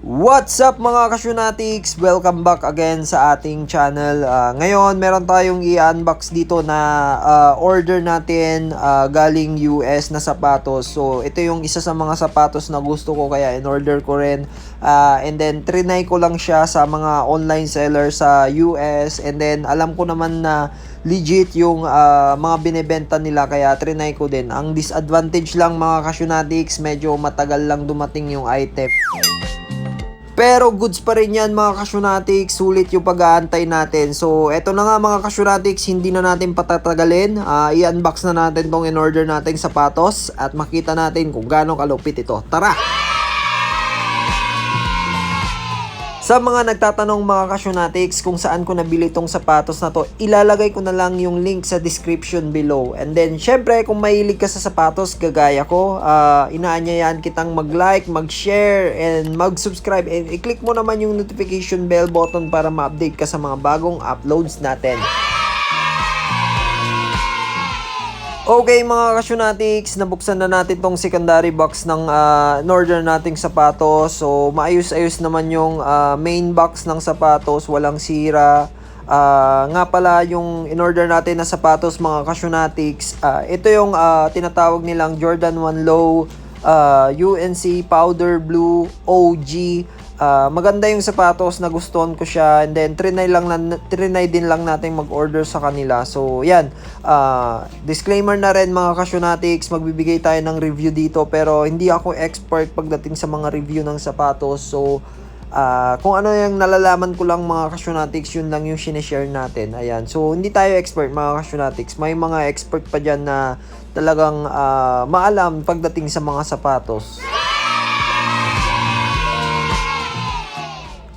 What's up mga kasyunatics? Welcome back again sa ating channel. Ah, ngayon, meron tayong i-unbox dito na ah, order natin ah, galing US na sapatos. So, ito yung isa sa mga sapatos na gusto ko kaya in-order ko rin. Ah, and then, trinay ko lang siya sa mga online seller sa US. And then, alam ko naman na legit yung ah, mga binebenta nila kaya trinay ko din. Ang disadvantage lang mga kasyunatics, medyo matagal lang dumating yung item. Pero goods pa rin yan mga kasyonatics, sulit yung pag-aantay natin. So eto na nga mga kasyonatics, hindi na natin patatagalin. Ah, i-unbox na natin tong in-order nating sapatos at makita natin kung gaano kalupit ito. Tara! Sa mga nagtatanong mga kasyonatics kung saan ko nabili tong sapatos na to, ilalagay ko na lang yung link sa description below. And then, syempre, kung mahilig ka sa sapatos, gagaya ko, uh, inaanyayaan kitang mag-like, mag-share, and mag-subscribe. And i-click mo naman yung notification bell button para ma-update ka sa mga bagong uploads natin. Okay mga kasyonatics, nabuksan na natin tong secondary box ng uh, in-order nating sapatos. So maayos-ayos naman yung uh, main box ng sapatos, walang sira. Uh, nga pala yung in-order natin na sapatos mga kasyonatics, uh, ito yung uh, tinatawag nilang Jordan 1 Low uh, UNC Powder Blue OG Uh, maganda yung sapatos, nagustuhan ko siya. And then, trinay, lang na, trinay din lang natin mag-order sa kanila. So, yan. Uh, disclaimer na rin mga kasyonatics, magbibigay tayo ng review dito. Pero, hindi ako expert pagdating sa mga review ng sapatos. So, uh, kung ano yung nalalaman ko lang mga kasyonatics, yun lang yung sinishare natin. Ayan. So, hindi tayo expert mga kasyonatics. May mga expert pa dyan na talagang uh, maalam pagdating sa mga sapatos.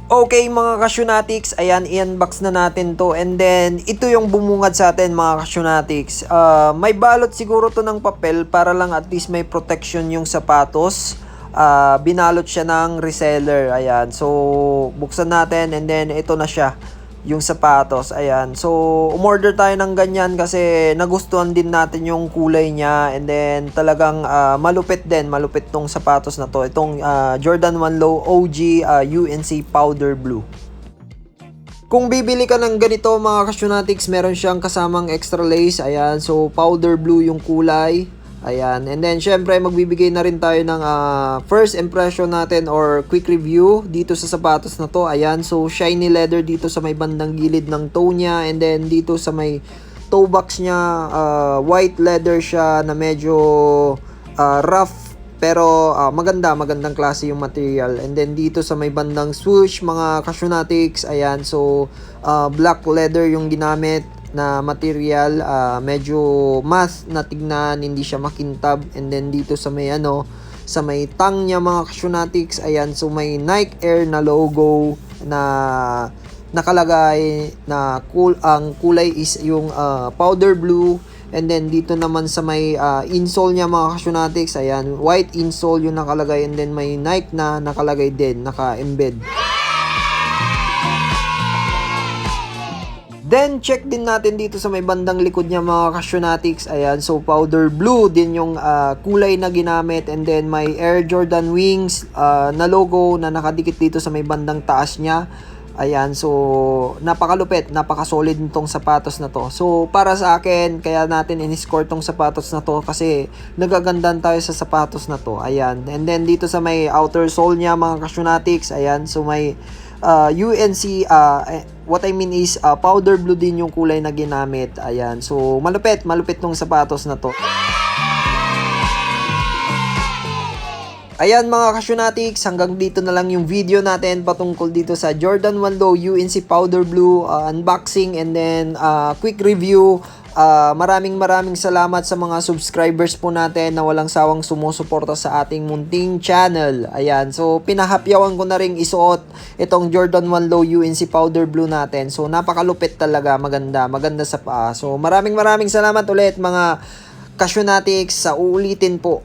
Okay mga kasyonatics, ayan, i-unbox na natin to. And then, ito yung bumungad sa atin mga kasyonatics. Uh, may balot siguro to ng papel para lang at least may protection yung sapatos. Uh, binalot siya ng reseller, ayan. So, buksan natin and then ito na siya yung sapatos. Ayan. So, umorder tayo ng ganyan kasi nagustuhan din natin yung kulay niya and then talagang uh, malupit din, malupit tong sapatos na to. Itong uh, Jordan 1 Low OG uh, UNC Powder Blue. Kung bibili ka ng ganito mga kasyonatics, meron siyang kasamang extra lace. Ayan, so powder blue yung kulay. Ayan. And then, syempre, magbibigay na rin tayo ng uh, first impression natin or quick review dito sa sapatos na to. Ayan. So, shiny leather dito sa may bandang gilid ng toe niya. And then, dito sa may toe box niya, uh, white leather siya na medyo uh, rough. Pero, uh, maganda. Magandang klase yung material. And then, dito sa may bandang swoosh, mga kasyonatics. Ayan. So, uh, black leather yung ginamit na material, uh, medyo math na tignan, hindi siya makintab. And then dito sa may ano, sa may tang niya mga kasyonatics, ayan, so may Nike Air na logo na nakalagay na cool ang kulay is yung uh, powder blue. And then dito naman sa may uh, insole niya mga kasyonatics ayan white insole yung nakalagay. And then may Nike na nakalagay din naka-embed Then, check din natin dito sa may bandang likod niya mga kasyonatics. Ayan, so powder blue din yung uh, kulay na ginamit. And then, may Air Jordan Wings uh, na logo na nakadikit dito sa may bandang taas niya. Ayan, so napakalupit, napakasolid nitong sapatos na to. So para sa akin, kaya natin in-score tong sapatos na to kasi nagagandan tayo sa sapatos na to. Ayan, and then dito sa may outer sole niya mga kasyonatics, ayan, so may uh, UNC, uh, eh, what I mean is uh, powder blue din yung kulay na ginamit. Ayan. So, malupit. Malupit tong sapatos na to. Ayan mga kasyonatics, hanggang dito na lang yung video natin patungkol dito sa Jordan 1 Low UNC Powder Blue uh, unboxing and then uh, quick review. Uh, maraming maraming salamat sa mga subscribers po natin na walang sawang sumusuporta sa ating munting channel. Ayan, so pinahapyawan ko na ring isuot itong Jordan 1 Low UNC Powder Blue natin. So napakalupit talaga, maganda, maganda sa paa. So maraming maraming salamat ulit mga kasyonatics sa uulitin po